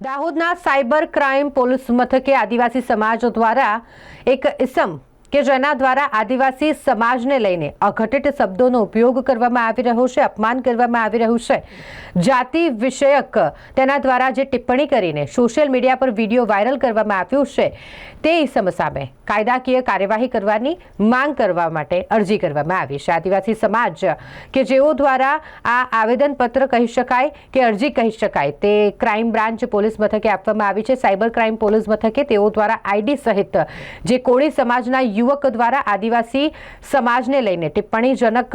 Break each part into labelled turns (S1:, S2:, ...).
S1: દાહોદના cyber crime police મથકે આદિવાસી સમાજ દ્વારા એક ઇસમ કે જેના દ્વારા આદિવાસી સમાજને લઈને અઘટિત શબ્દોનો ઉપયોગ કરવામાં આવી રહ્યો છે, અપમાન કરવામાં આવી રહ્યું છે. જાતિ વિષયક તેના દ્વારા જે ટિપ્પણી કરીને સોશિયલ મીડિયા પર વીડિયો વાયરલ કરવામાં આવ્યું છે, તે ઇસમ સામે કાયદાકીય કાર્યવાહી કરવાની માંગ કરવા માટે અરજી કરવામાં આવી છે. આદિવાસી સમાજ કે જેઓ દ્વારા આ આવેદનપત્ર કહી શકાય કે અરજી કહી શકાય, તે ક્રાઇમ બ્રાન્ચ પોલીસ મથકે આપવામાં આવી છે. સાયબર ક્રાઇમ પોલીસ મથકે તેઓ દ્વારા આઈડી સહિત જે કોળી સમાજના યુવક દ્વારા આદિવાસી સમાજને લઈને ટિપ્પણીજનક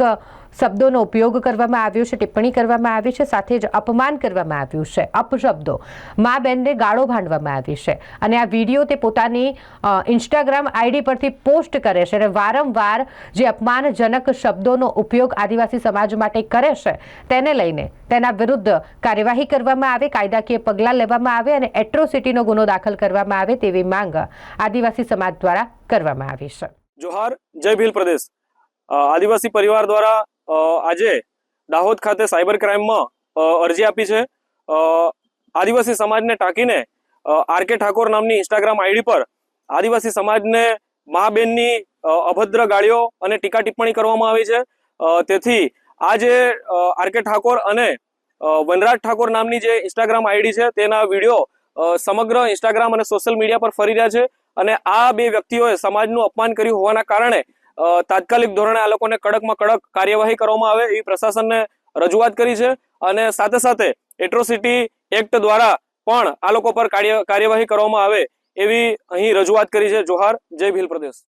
S1: શબ્દોનો ઉપયોગ કરવામાં આવ્યો છે, ટિપ્પણી કરવામાં આવી છે, સાથે જ અપમાન કરવામાં આવ્યું છે, અપશબ્દો. મા બેનને ગાળો ભાંડવામાં આવી છે અને આ વીડિયો તે પોતાની ઇન્સ્ટાગ્રામ આઈડી પરથી પોસ્ટ કરે છે અને વારંવાર જે અપમાનજનક શબ્દોનો ઉપયોગ આદિવાસી સમાજ માટે કરે છે, તેને લઈને તેના વિરુદ્ધ કાર્યવાહી કરવામાં આવે, કાયદાકીય પગલાં લેવામાં આવે અને એટ્રોસિટીનો ગુનો દાખલ કરવામાં આવે તેવી માંગ આદિવાસી સમાજ દ્વારા કરવામાં આવી છે.
S2: જોહાર, જય ભીલ પ્રદેશ. આદિવાસી પરિવાર દ્વારા આજે દાહોદ ખાતે સાયબર ક્રાઇમમાં અરજી આપી છે. આદિવાસી સમાજને ટાંકીને આર કે ઠાકોર નામની ઇન્સ્ટાગ્રામ આઈડી પર આદિવાસી સમાજને મા બેનની અભદ્ર ગાળીઓ અને ટીકા ટિપ્પણી કરવામાં આવી છે. તેથી આ જે આર કે ઠાકોર અને વનરાજ ઠાકોર નામની જે ઇન્સ્ટાગ્રામ આઈડી છે, તેના વીડિયો સમગ્ર ઇન્સ્ટાગ્રામ અને સોશિયલ મીડિયા પર ફરી રહ્યા છે. અને આ બે વ્યક્તિઓએ સમાજનું અપમાન કર્યું હોવાના કારણે તાત્કાલિક ધોરણે આ લોકોને કડકમાં કડક કાર્યવાહી કરવામાં આવે એવી પ્રશાસનને રજૂઆત કરી છે અને સાથે સાથે એટ્રોસિટી એક્ટ દ્વારા પણ આ લોકો પર કાર્ય, કાર્યવાહી કરવામાં આવે એવી અહીં રજૂઆત કરી છે. જોહાર, જય ભીલ પ્રદેશ.